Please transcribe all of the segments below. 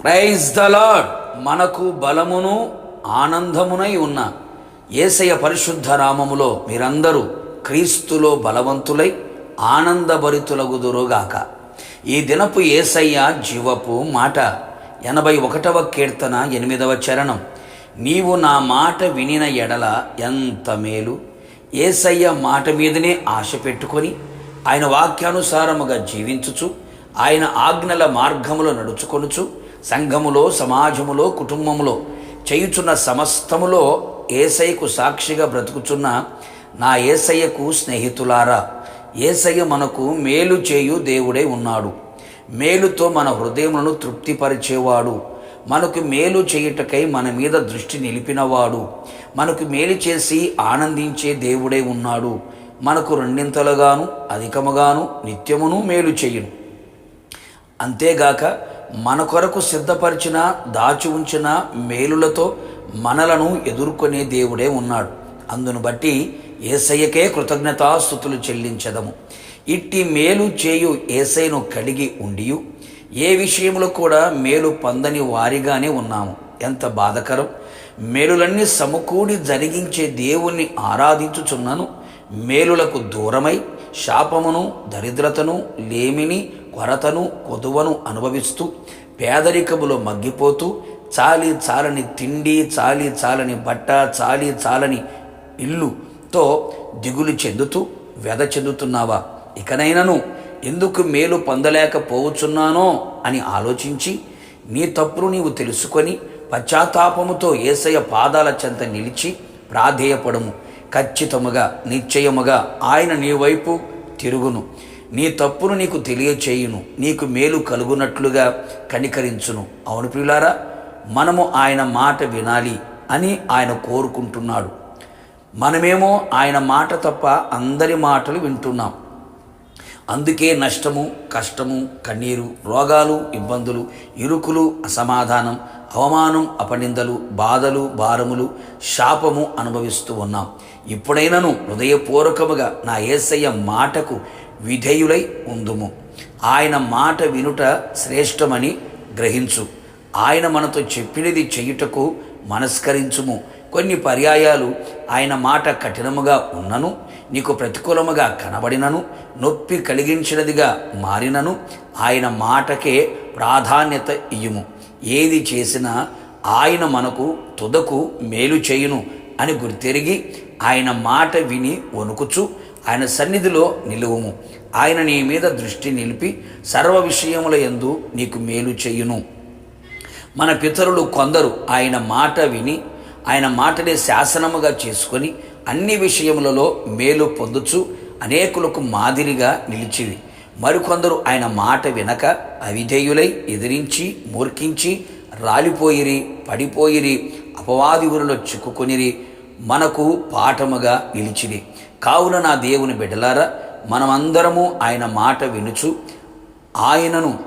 Praise the lord మనకు బలమును ఆనందమునై ఉన్న ఏసయ పరిశుద్ధ నామములో మీరందరూ క్రీస్తులో బలవంతులై ఆనందభరితులగుదురుగాక. ఈ దినపు ఏసయ్య జీవపు మాట ఎనభై ఒకటవ కీర్తన ఎనిమిదవ చరణం. నీవు నా మాట వినిన ఎడల ఎంత మేలు. ఏసయ్య మాట మీదనే ఆశ పెట్టుకొని ఆయన వాక్యానుసారముగా జీవించుచు ఆయన ఆజ్ఞల మార్గములో నడుచుకొనుచు సంఘములో సమాజములో కుటుంబములో చేయుచున్న సమస్తములో ఏసయ్యకు సాక్షిగా బ్రతుకుచున్న నా ఏసయ్యకు స్నేహితులారా ఏసయ్య మనకు మేలు చేయు దేవుడై ఉన్నాడు. మేలుతో మన హృదయములను తృప్తిపరిచేవాడు. మనకు మేలు చేయుటకై మన మీద దృష్టి నిలిపినవాడు. మనకు మేలు చేసి ఆనందించే దేవుడై ఉన్నాడు. మనకు రెండింతలుగాను అధికముగాను నిత్యమును మేలు చేయును. అంతేగాక మన కొరకు సిద్ధపరిచిన దాచి ఉంచిన మేలులతో మనలను ఎదుర్కొనే దేవుడే ఉన్నాడు. అందును బట్టి ఏసయ్యకే కృతజ్ఞతాస్థుతులు చెల్లించదము. ఇట్టి మేలు చేయు ఏసైను కలిగి ఉండియు. ఏ విషయంలో కూడా మేలు పొందని వారిగానే ఉన్నాము. ఎంత బాధకరం. మేలులన్నీ సమకూడి జరిగించే దేవుణ్ణి ఆరాధించుచున్నాను. మేలులకు దూరమై శాపమును దరిద్రతను లేమిని కొరతను కొదువను అనుభవిస్తూ పేదరికములో మగ్గిపోతూ చాలి చాలని తిండి చాలి చాలని బట్ట చాలి చాలని ఇల్లుతో దిగులు చెందుతూ వ్యధ చెందుతున్నావా? ఇకనైనను ఎందుకు మేలు పొందలేకపోవచ్చున్నానో అని ఆలోచించి నీ తప్పును నీవు తెలుసుకొని పశ్చాత్తాపముతో ఏసయ పాదాల చెంత నిలిచి ప్రాధేయపడము. ఖచ్చితముగా నిశ్చయముగా ఆయన నీ వైపు తిరుగును. నీ తప్పును నీకు తెలియచేయును నీకు మేలు కలుగునట్లుగా కనికరించును. అవును ప్రియులారా మనము ఆయన మాట వినాలి అని ఆయన కోరుకుంటున్నాడు. మనమేమో ఆయన మాట తప్ప అందరి మాటలు వింటున్నాం. అందుకే నష్టము కష్టము కన్నీరు రోగాలు ఇబ్బందులు ఇరుకులు అసమాధానం అవమానం అపనిందలు బాధలు భారములు శాపము అనుభవిస్తూ ఉన్నాం. ఇప్పుడైనను హృదయపూర్వకముగా నా ఏసయ్య మాటకు విధేయులై ఉందుము. ఆయన మాట వినుట శ్రేష్టమని గ్రహించు. ఆయన మనతో చెప్పినది చెయ్యుటకు మనస్కరించుము. కొన్ని పర్యాయాలు ఆయన మాట కఠినముగా ఉన్నను నీకు ప్రతికూలముగా కనబడినను నొప్పి కలిగించినదిగా మారినను ఆయన మాటకే ప్రాధాన్యత ఇయ్యుము. ఏది చేసినా ఆయన మనకు తుదకు మేలు చేయును అని గుర్తెరిగి ఆయన మాట విని వణుకుచు ఆయన సన్నిధిలో నిలువుము. ఆయన నీ మీద దృష్టి నిలిపి సర్వ విషయముల ఎందు నీకు మేలు చేయును. మన పితరులు కొందరు ఆయన మాట విని ఆయన మాటనే శాసనముగా చేసుకొని అన్ని విషయములలో మేలు పొందుచు అనేకులకు మాదిరిగా నిలిచివి మరికొందరు ఆయన మాట వినక అవిధేయులై ఎదిరించి మూర్ఖించి రాలిపోయిరి పడిపోయిరి అపవాది ఊరిలో చిక్కుకొనిరి మనకు పాఠముగా నిలిచిది కావున నా దేవుని బిడ్డలారా మనమందరము ఆయన మాట వినుచు ఆయనను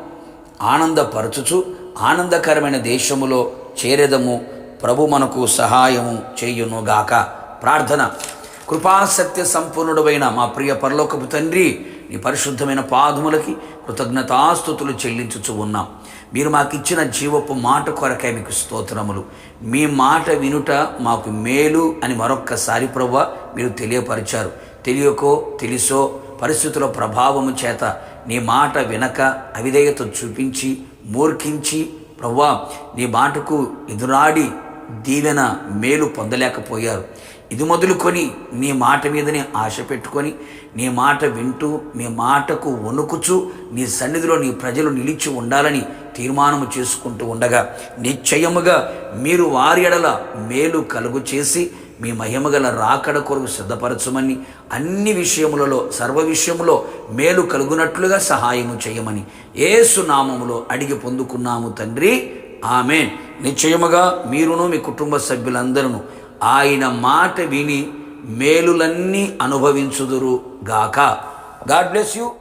ఆనందపరచుచు ఆనందకరమైన దేశములో చేరెదము. ప్రభు మనకు సహాయము చేయునుగాక. ప్రార్థన. కృపాసత్య సంపూర్ణుడైన మా ప్రియ పరలోకపు తండ్రి నీ పరిశుద్ధమైన పాదములకి కృతజ్ఞతాస్థుతులు చెల్లించుచు ఉన్నాం. మీరు మాకు ఇచ్చిన జీవపు మాట కొరకే మీకు స్తోత్రములు. మీ మాట వినుట మాకు మేలు అని మరొక్కసారి ప్రభ మీరు తెలియపరిచారు. తెలియకో తెలుసో పరిస్థితుల ప్రభావము చేత నీ మాట వినక అవిధేయత చూపించి మూర్ఖించి ప్రవ్వా నీ మాటకు ఎదురాడి దీవెన మేలు పొందలేకపోయారు. ఇది మొదలుకొని నీ మాట మీదనే ఆశ పెట్టుకొని నీ మాట వింటూ నీ మాటకు వణుకుచు నీ సన్నిధిలో నీ ప్రజలు నిలిచి ఉండాలని తీర్మానము చేసుకుంటూ ఉండగా నిశ్చయముగా మీరు వారి ఎడల మేలు కలుగు చేసి మీ మహిమగల రాకడ కొరకు సిద్ధపరచమని అన్ని విషయములలో సర్వ విషయములో మేలు కలుగునట్లుగా సహాయము చేయమని ఏసు నామములో అడిగి పొందుకున్నాము తండ్రి. ఆమెన్. నిశ్చయముగా మీరును మీ కుటుంబ సభ్యులందరూ ఆయన మాట విని మేలులన్నీ అనుభవించుదురు గాక. God bless you.